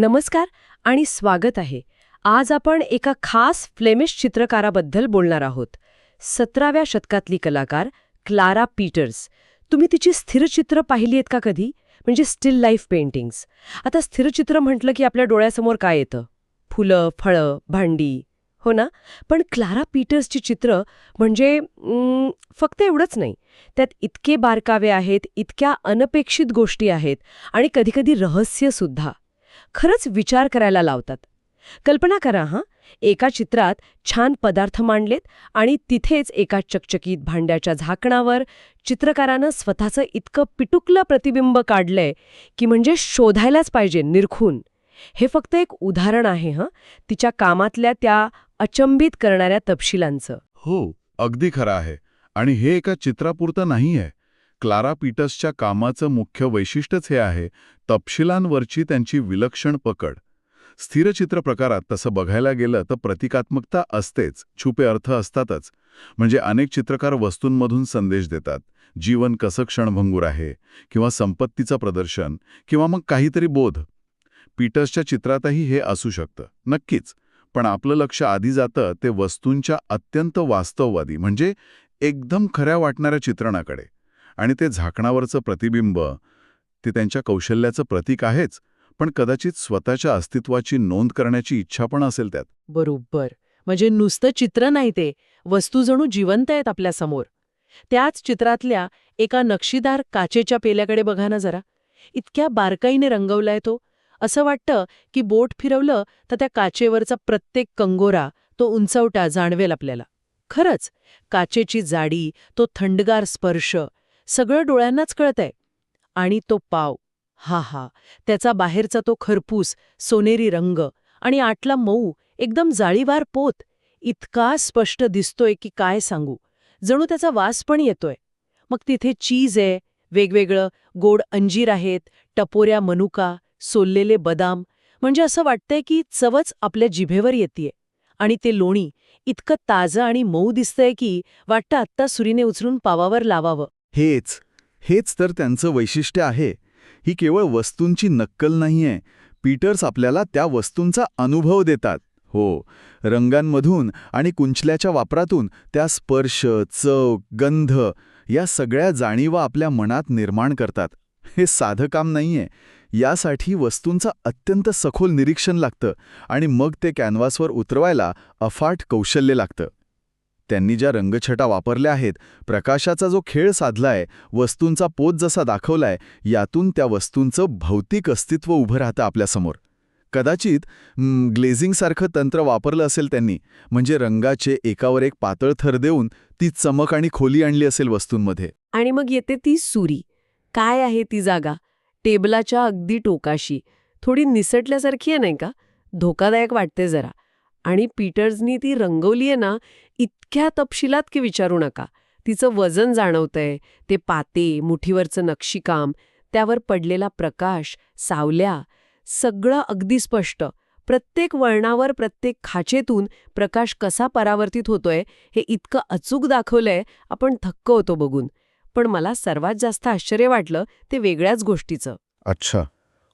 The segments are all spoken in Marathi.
नमस्कार आणि स्वागत आहे. आज आपण एका खास फ्लेमिश चित्रकाराबद्दल बोलणार आहोत. सतराव्या शतकातली कलाकार क्लारा पीटर्स. तुम्ही तिची स्थिरचित्र पाहिली आहेत का कधी? म्हणजे स्टिल लाईफ पेंटिंग्स. आता स्थिरचित्र म्हटलं की आपल्या डोळ्यासमोर काय येतं? फुलं फळं भांडी. हो ना? पण क्लारा पीटर्सची चित्र म्हणजे फक्त एवढंच नाही. त्यात इतके बारकावे आहेत इतक्या अनपेक्षित गोष्टी आहेत आणि कधीकधी रहस्यसुद्धा. खरंच विचार करायला लावतात. कल्पना करा हां. एका चित्रात छान पदार्थ मांडलेत आणि तिथेच एका चकचकीत भांड्याच्या झाकणावर चित्रकारानं स्वतःचं इतकं पिटुकलं प्रतिबिंब काढलंय की म्हणजे शोधायलाच पाहिजे निरखून. हे फक्त एक उदाहरण आहे हं तिच्या कामातल्या त्या अचंबित करणाऱ्या तपशिलांचं. हो अगदी खरं आहे. आणि हे एका चित्रापुरतं नाही आहे क्लारा पीटर्सच्या कामाचं मुख्य वैशिष्ट्यच हे आहे तपशिलांवरची त्यांची विलक्षण पकड. स्थिरचित्र प्रकारात तसं बघायला गेलं तर प्रतिकात्मकता असतेच छुपे अर्थ असतातच. म्हणजे अनेक चित्रकार वस्तूंमधून संदेश देतात जीवन कसं क्षणभंगूर आहे किंवा संपत्तीचं प्रदर्शन किंवा मग काहीतरी बोध. पीटर्सच्या चित्रातही हे असू शकतं नक्कीच. पण आपलं लक्ष आधी जातं ते वस्तूंच्या अत्यंत वास्तववादी म्हणजे एकदम खऱ्या वाटणाऱ्या चित्रणाकडे. आणि ते झाकणावरचं प्रतिबिंब ते त्यांच्या कौशल्याचं प्रतीक आहेच पण कदाचित स्वतःच्या अस्तित्वाची नोंद करण्याची इच्छा पण असेल त्यात. बरोबर. म्हणजे नुसतं चित्र नाही ते वस्तू जणू जिवंत आहेत आपल्यासमोर त्याच चित्रातल्या एका नक्षीदार काचेच्या पेल्याकडे बघा ना जरा. इतक्या बारकाईने रंगवलाय तो. असं वाटतं की बोट फिरवलं तर त्या काचेवरचा प्रत्येक कंगोरा तो उंचवटा जाणवेल आपल्याला. खरंच काचेची जाडी तो थंडगार स्पर्श सगळं डोळ्यांनाच कळतंय. आणि तो पाव हा हा त्याचा बाहेरचा तो खरपूस सोनेरी रंग आणि आटला मऊ एकदम जाळीवार पोत इतका स्पष्ट दिसतोय की काय सांगू. जणू त्याचा वास पण येतोय. मग तिथे चीज आहे वेगवेगळं गोड अंजीर आहेत टपोऱ्या मनुका सोललेले बदाम म्हणजे असं वाटतंय की चवच आपल्या जिभेवर येतेय. आणि ते लोणी इतकं ताजं आणि मऊ दिसतंय की वाटतं आत्ता सुरीने उचलून पावावर लावावं. हेच हेच तर त्यांचं वैशिष्ट्य आहे. ही केवळ वस्तूंची नक्कल नाहीये. पीटर्स आपल्याला त्या वस्तूंचा अनुभव देतात. हो रंगांमधून आणि कुंचल्याच्या वापरातून त्या स्पर्श चव गंध या सगळ्या जाणीवा आपल्या मनात निर्माण करतात. हे साधं काम नाहीये. यासाठी वस्तूंचं अत्यंत सखोल निरीक्षण लागतं आणि मग ते कॅनव्हासवर उतरवायला अफाट कौशल्य लागतं. त्यांनी ज्या रंगछटा वापरल्या आहेत प्रकाशाचा जो खेळ साधलाय वस्तूंचा पोत जसा दाखवलाय यातून त्या वस्तूंचं भौतिक अस्तित्व उभं राहतं आपल्यासमोर कदाचित ग्लेझिंगसारखं तंत्र वापरलं असेल त्यांनी म्हणजे रंगाचे एकावर एक पातळ थर देऊन ती चमक आणि खोली आणली असेल वस्तूंमध्ये. आणि मग येते ती सुरी. काय आहे ती जागा? टेबलाच्या अगदी टोकाशी. थोडी निसटल्यासारखी आहे नाही का? धोकादायक वाटते जरा. आणि पीटर्सनी ती रंगवलीये ना इतक्या तपशिलात की विचारू नका. तिचं वजन जाणवतंय ते पाते मुठीवरचं नक्षीकाम त्यावर पडलेला प्रकाश सावल्या सगळं अगदी स्पष्ट. प्रत्येक वळणावर प्रत्येक खाचेतून प्रकाश कसा परावर्तित होतोय हे इतकं अचूक दाखवलंय आपण थक्क होतो बघून. पण मला सर्वात जास्त आश्चर्य वाटलं ते वेगळ्याच गोष्टीचं. अच्छा.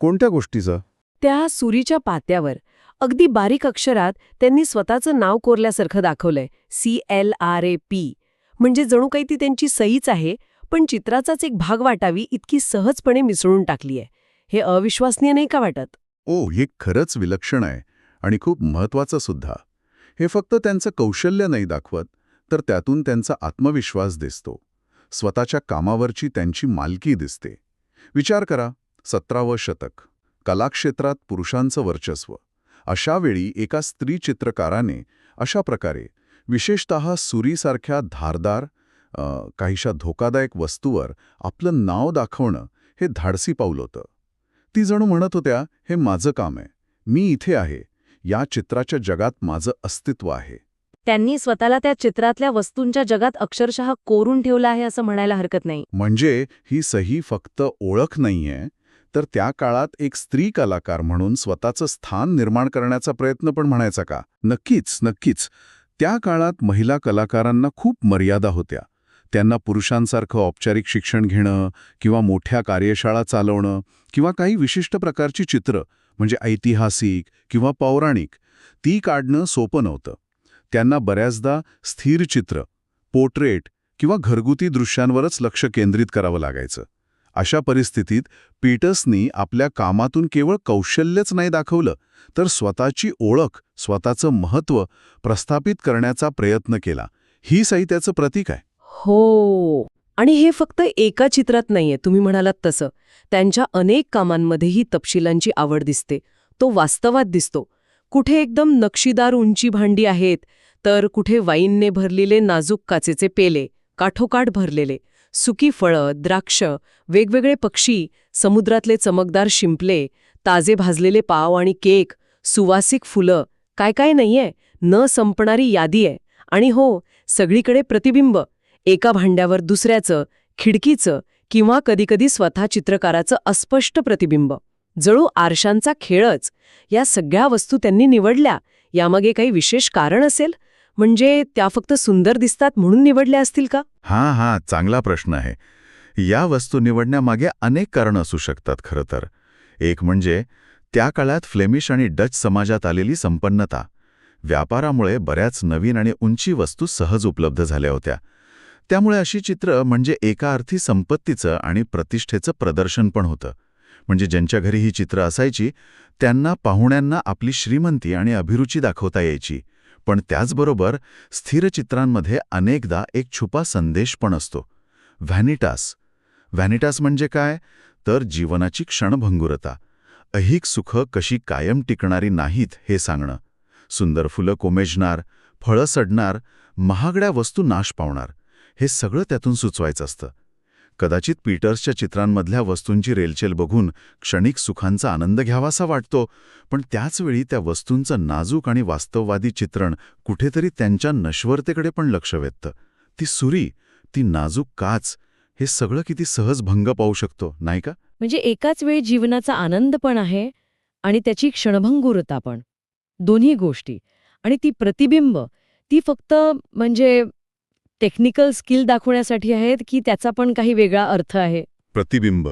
कोणत्या गोष्टीचं? त्या सुरीच्या पात्यावर. अगदी बारीक अक्षरात त्यांनी स्वतःचं नाव कोरल्यासारखं दाखवलंय. C L R A P. म्हणजे जणू काही ती त्यांची सहीच आहे पण चित्राचाच एक भाग वाटावी इतकी सहजपणे मिसळून टाकलीय. हे अविश्वसनीय नाही का वाटत? ओ हे खरंच विलक्षण आहे आणि खूप महत्वाचं सुद्धा. हे फक्त त्यांचं कौशल्य नाही दाखवत तर त्यातून त्यांचा आत्मविश्वास दिसतो. स्वतःच्या कामावरची त्यांची मालकी दिसते. विचार करा सतरावं शतक. कलाक्षेत्रात पुरुषांचं वर्चस्व. अशा वेळी एका स्त्री चित्रकाराने अशा प्रकारे विशेषतः सुरीसारख्या धारदार काहीशा धोकादायक वस्तूवर आपलं नाव दाखवणं हे धाडसी पाऊल होतं. ती जणू म्हणत होत्या हे माझं काम आहे. मी इथे आहे. या चित्राच्या जगात माझं अस्तित्व आहे. त्यांनी स्वतःला त्या चित्रातल्या वस्तूंच्या जगात अक्षरशः कोरून ठेवलं आहे असं म्हणायला हरकत नाही. म्हणजे ही सही फक्त ओळख नाहीये तर त्या काळात एक स्त्री कलाकार म्हणून स्वतःचं स्थान निर्माण करण्याचा प्रयत्न पण म्हणायचा का? नक्कीच नक्कीच. त्या काळात महिला कलाकारांना खूप मर्यादा होत्या. त्यांना पुरुषांसारखं औपचारिक शिक्षण घेणं किंवा मोठ्या कार्यशाळा चालवणं किंवा काही विशिष्ट प्रकारची चित्र म्हणजे ऐतिहासिक किंवा पौराणिक ती काढणं सोपं नव्हतं. त्यांना बऱ्याचदा स्थिर चित्र पोर्ट्रेट किंवा घरगुती दृश्यांवरच लक्ष केंद्रित करावं लागायचं. अशा परिस्थितीत पीटर्सनी आपल्या कामातून केवळ कौशल्यच नाही दाखवलं तर स्वतःची ओळख स्वतःचं महत्त्व प्रस्थापित करण्याचा प्रयत्न केला. ही साहित्याचं प्रतीक आहे. हो. आणि हे फक्त एका चित्रात नाहीये तुम्ही म्हणालात तसं. त्यांच्या अनेक कामांमध्येही तपशिलांची आवड दिसते. तो वास्तवात दिसतो. कुठे एकदम नक्षीदार उंची भांडी आहेत तर कुठे वाईनने भरलेले नाजूक काचेचे पेले काठोकाठ भरलेले. सुकी फळं द्राक्ष वेगवेगळे पक्षी समुद्रातले चमकदार शिंपले ताजे भाजलेले पाव आणि केक सुवासिक फुलं काय काय नाहीये न संपणारी यादी आहे. आणि हो सगळीकडे प्रतिबिंब एका भांड्यावर दुसऱ्याचं खिडकीचं किंवा कधीकधी स्वतः चित्रकाराचं अस्पष्ट प्रतिबिंब. जळू आरशांचा खेळच या सगळ्या वस्तू त्यांनी निवडल्या यामागे काही विशेष कारण असेल? म्हणजे त्या फक्त सुंदर दिसतात म्हणून निवडल्या असतील का? हां हां चांगला प्रश्न आहे. या वस्तू निवडण्यामागे अनेक कारणं असू शकतात खरं तर. एक म्हणजे त्या काळात फ्लेमिश आणि डच समाजात आलेली संपन्नता. व्यापारामुळे बऱ्याच नवीन आणि उंची वस्तू सहज उपलब्ध झाल्या होत्या. त्यामुळे अशी चित्र म्हणजे एका अर्थी संपत्तीचं आणि प्रतिष्ठेचं प्रदर्शन पण होतं. म्हणजे ज्यांच्या घरी ही चित्र असायची त्यांना पाहुण्यांना आपली श्रीमंती आणि अभिरुची दाखवता यायची. पण त्याचबरोबर स्थिर चित्रांमध्ये अनेकदा एक छुपा संदेश पण असतो. व्हॅनिटास. व्हॅनिटास म्हणजे काय? तर जीवनाची क्षणभंगुरता. अहिक सुख कशी कायम टिकणारी नाहीत हे सांगणं. सुंदर फुलं कोमेजणार फळं सडणार महागड्या वस्तू नाश पावणार. हे सगळं त्यातून सुचवायचं असतं. कदाचित पीटर्सच्या चित्रांमधल्या वस्तूंची रेलचेल बघून क्षणिक सुखांचा आनंद घ्यावासा वाटतो पण त्याचवेळी त्या वस्तूंचं नाजूक आणि वास्तववादी चित्रण कुठेतरी त्यांच्या नश्वरतेकडे पण लक्ष वेधतं. ती सुरी ती नाजूक काच हे सगळं किती सहज भंग पाहू शकतो नाही का? म्हणजे एकाच वेळी जीवनाचा आनंद पण आहे आणि त्याची क्षणभंगुरता पण. दोन्ही गोष्टी. आणि ती प्रतिबिंब ती फक्त म्हणजे टेक्निकल स्किल दाखवण्यासाठी आहेत की त्याचा पण काही वेगळा अर्थ आहे? प्रतिबिंब.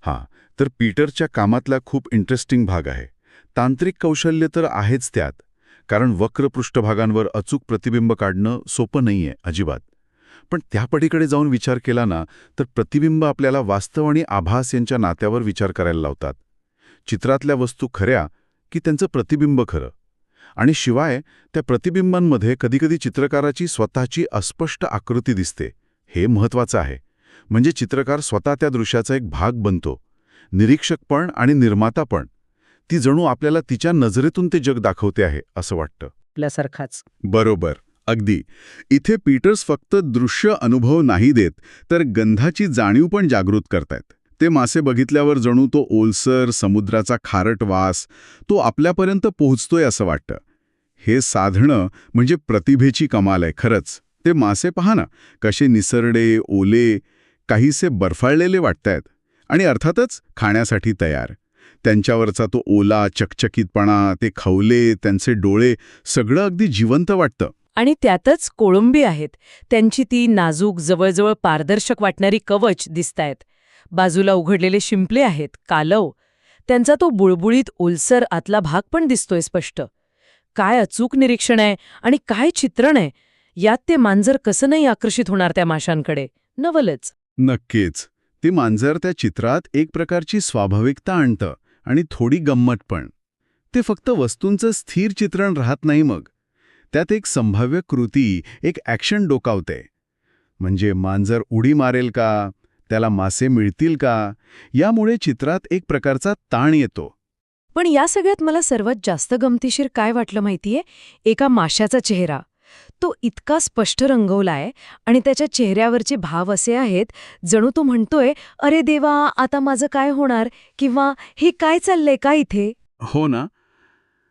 हां तर पीटरच्या कामातला खूप इंटरेस्टिंग भाग आहे. तांत्रिक कौशल्य तर आहेच त्यात कारण वक्र पृष्ठभागांवर अचूक प्रतिबिंब काढणं सोपं नाहीये अजिबात. पण त्यापडीकडे जाऊन विचार केला ना तर प्रतिबिंब आपल्याला वास्तव आणि आभास यांच्या नात्यावर विचार करायला लावतात. चित्रातल्या वस्तू खऱ्या की त्यांचं प्रतिबिंब खरं? आणि शिवाय त्या प्रतिबिंबांमध्ये कधीकधी चित्रकाराची स्वतःची अस्पष्ट आकृती दिसते. हे महत्वाचं आहे. म्हणजे चित्रकार स्वतः त्या दृश्याचा एक भाग बनतो. निरीक्षक पण आणि निर्माता पण. ती जणू आपल्याला तिच्या नजरेतून ते जग दाखवते आहे असं वाटतं. आपल्यासारखाच. बरोबर. अगदी. इथे पीटर्स फक्त दृश्य अनुभव नाही देत तर गंधाची जाणीव पण जागृत करतायत. ते मासे बघितल्यावर जणू तो ओलसर समुद्राचा खारट वास तो आपल्यापर्यंत पोहोचतोय असं वाटतं. हे साधणं म्हणजे प्रतिभेची कमाल आहे खरंच. ते मासे पहा ना कसे निसरडे ओले काहीसे बर्फाळलेले वाटतायत आणि अर्थातच खाण्यासाठी तयार. त्यांच्यावरचा तो ओला चकचकीतपणा ते खवले त्यांचे डोळे सगळं अगदी जिवंत वाटतं. आणि त्यातच कोळंबी आहेत. त्यांची ती नाजूक जवळजवळ पारदर्शक वाटणारी कवच दिसतायत. बाजूला उघडलेले शिंपले आहेत कालव. त्यांचा तो बुळबुळीत ओलसर आतला भाग पण दिसतोय स्पष्ट. काय अचूक निरीक्षण आहे आणि काय चित्रण आहे? यात ते मांजर कसं नाही आकर्षित होणार त्या माशांकडे? नवलच. नक्कीच. ते मांजर त्या चित्रात एक प्रकारची स्वाभाविकता आणतं आणि थोडी गंमत पण. ते फक्त वस्तूंचं स्थिर चित्रण राहत नाही मग. त्यात एक संभाव्य कृती एक ॲक्शन डोकावते. म्हणजे मांजर उडी मारेल का? त्याला मासे मिळतील का? यामुळे चित्रात एक प्रकारचा ताण येतो. पण या सगळ्यात मला सर्वात जास्त गमतीशीर काय वाटलं माहितीये? एका माशाचा चेहरा. तो इतका स्पष्ट रंगवलाय आणि त्याच्या चेहऱ्यावरचे भाव असे आहेत जणू तो म्हणतोय अरे देवा आता माझं काय होणार? किंवा हे काय चाललंय? का इथे? हो ना.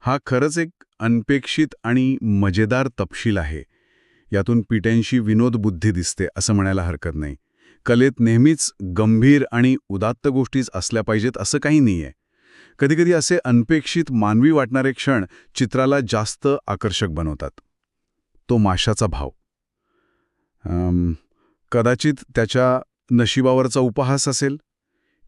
हा खरंच एक अनपेक्षित आणि मजेदार तपशील आहे. यातून पिट्यांशी विनोदबुद्धी दिसते असं म्हणायला हरकत नाही. कलेत नेहमीच गंभीर आणि उदात्त गोष्टीच असल्या पाहिजेत असं काही नाहीये. कधीकधी असे अनपेक्षित मानवी वाटणारे क्षण चित्राला जास्त आकर्षक बनवतात. तो माशाचा भाव. कदाचित त्याच्या नशिबावरचा उपहास असेल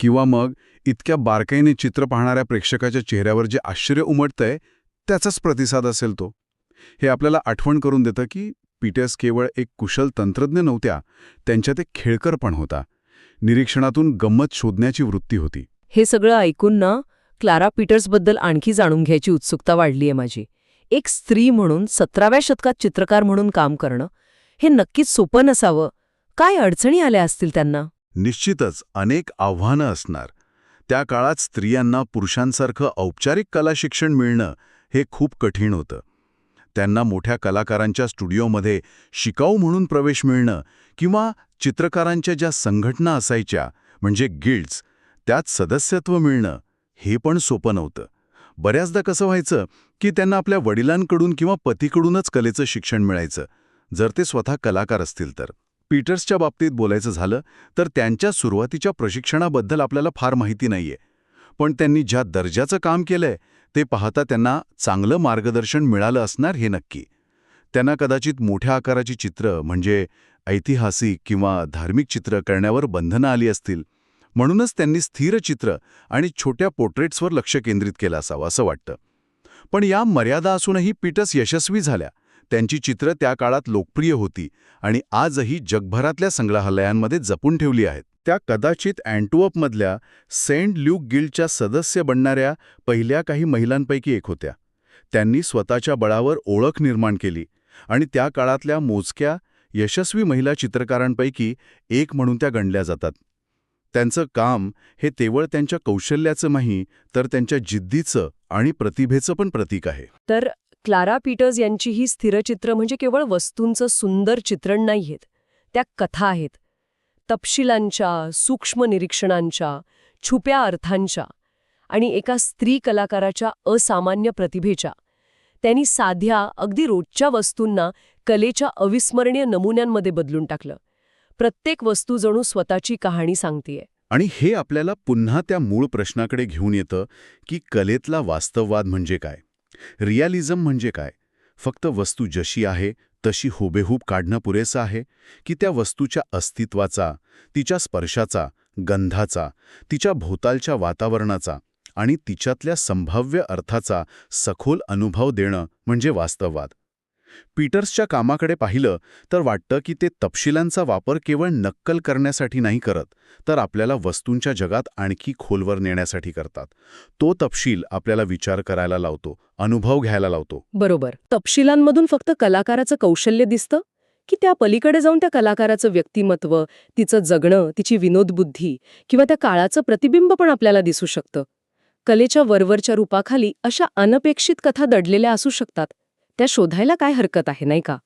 किंवा मग इतक्या बारकाईने चित्र पाहणाऱ्या प्रेक्षकाच्या चेहऱ्यावर जे आश्चर्य उमटतंय त्याचाच प्रतिसाद असेल तो. हे आपल्याला आठवण करून देतं की पीटर्स केवळ एक कुशल तंत्रज्ञ नव्हत्या त्यांच्यात ते खेळकर पण होता. निरीक्षणातून गंमत शोधण्याची वृत्ती होती. हे सगळं ऐकून ना क्लारा पीटर्सबद्दल आणखी जाणून घ्यायची उत्सुकता वाढली आहे माझी. एक स्त्री म्हणून सतराव्या शतकात चित्रकार म्हणून काम करणं हे नक्कीच सोपं नसावं. काय अडचणी आल्या असतील त्यांना? निश्चितच अनेक आव्हानं असणार. त्या काळात स्त्रियांना पुरुषांसारखं औपचारिक कला शिक्षण मिळणं हे खूप कठीण होतं. त्यांना मोठ्या कलाकारांच्या स्टुडिओमध्ये शिकाऊ म्हणून प्रवेश मिळणं किंवा चित्रकारांच्या ज्या संघटना असायच्या म्हणजे गिल्ड्स त्यात सदस्यत्व मिळणं हे पण सोपं नव्हतं. बऱ्याचदा कसं व्हायचं की त्यांना आपल्या वडिलांकडून किंवा पतीकडूनच कलेचं शिक्षण मिळायचं जर ते स्वतः कलाकार असतील तर. पीटर्सच्या बाबतीत बोलायचं झालं तर त्यांच्या सुरुवातीच्या प्रशिक्षणाबद्दल आपल्याला फार माहिती नाहीये. पण त्यांनी ज्या दर्जाचं काम केलंय ते पाहता त्यांना चांगलं मार्गदर्शन मिळालं असणार हे नक्की. त्यांना कदाचित मोठ्या आकाराची चित्र म्हणजे ऐतिहासिक किंवा धार्मिक चित्र करण्यावर बंधनं आली असतील म्हणूनच त्यांनी स्थिर चित्र आणि छोट्या पोर्ट्रेट्सवर लक्ष केंद्रित केलं असावं असं वाटतं. पण या मर्यादा असूनही पीटर्स यशस्वी झाल्या. त्यांची चित्र त्या काळात लोकप्रिय होती आणि आजही जगभरातल्या संग्रहालयांमध्ये जपून ठेवली आहेत. त्या कदाचित अँटुअपमधल्या सेंट ल्यूक गिल्डच्या सदस्य बनणाऱ्या पहिल्या काही महिलांपैकी एक होत्या. त्यांनी स्वतःच्या बळावर ओळख निर्माण केली आणि त्या काळातल्या मोजक्या यशस्वी महिला चित्रकारांपैकी एक म्हणून त्या गणल्या जातात. त्यांचं काम हे केवळ त्यांच्या कौशल्याचं नाही तर त्यांच्या जिद्दीचं आणि प्रतिभेचं पण प्रतीक आहे. तर क्लारा पीटर्स यांची ही स्थिरचित्र म्हणजे केवळ वस्तूंचं सुंदर चित्रण नाहीयेत त्या कथा आहेत. तपशिलांच्या सूक्ष्म निरीक्षणांच्या छुप्या अर्थांच्या आणि एका स्त्री कलाकाराच्या असामान्य प्रतिभेच्या. त्यांनी साध्या अगदी रोजच्या वस्तूंना कलेच्या अविस्मरणीय नमुन्यांमध्ये बदलून टाकलं. प्रत्येक वस्तू जणू स्वतःची कहाणी सांगतीये. आणि हे आपल्याला पुन्हा त्या मूळ प्रश्नाकडे घेऊन येतं की कलेतला वास्तववाद म्हणजे काय? रियालिझम म्हणजे काय? फक्त वस्तू जशी आहे तशी हुबेहूब काढणं पुरेसं आहे? की त्या वस्तूच्या अस्तित्वाचा तिच्या स्पर्शाचा गंधाचा तिच्या भोवतालच्या वातावरणाचा आणि तिच्यातल्या संभाव्य अर्थाचा सखोल अनुभव देणं म्हणजे वास्तववाद? पीटर्सच्या कामाकडे पाहिलं तर वाटतं की ते तपशिलांचा वापर केवळ नक्कल करण्यासाठी नाही करत तर आपल्याला वस्तूंच्या जगात आणखी खोलवर नेण्यासाठी करतात. तो तपशील आपल्याला विचार करायला लावतो अनुभव घ्यायला लावतो. बरोबर. तपशिलांमधून फक्त कलाकाराचं कौशल्य दिसतं? की त्या पलीकडे जाऊन त्या कलाकाराचं व्यक्तिमत्व तिचं जगणं तिची विनोदबुद्धी किंवा त्या काळाचं प्रतिबिंब पण आपल्याला दिसू शकतं? कलेच्या वरवरच्या रूपाखाली अशा अनपेक्षित कथा दडलेल्या असू शकतात. त्या शोधायला काय हरकत आहे नाही का?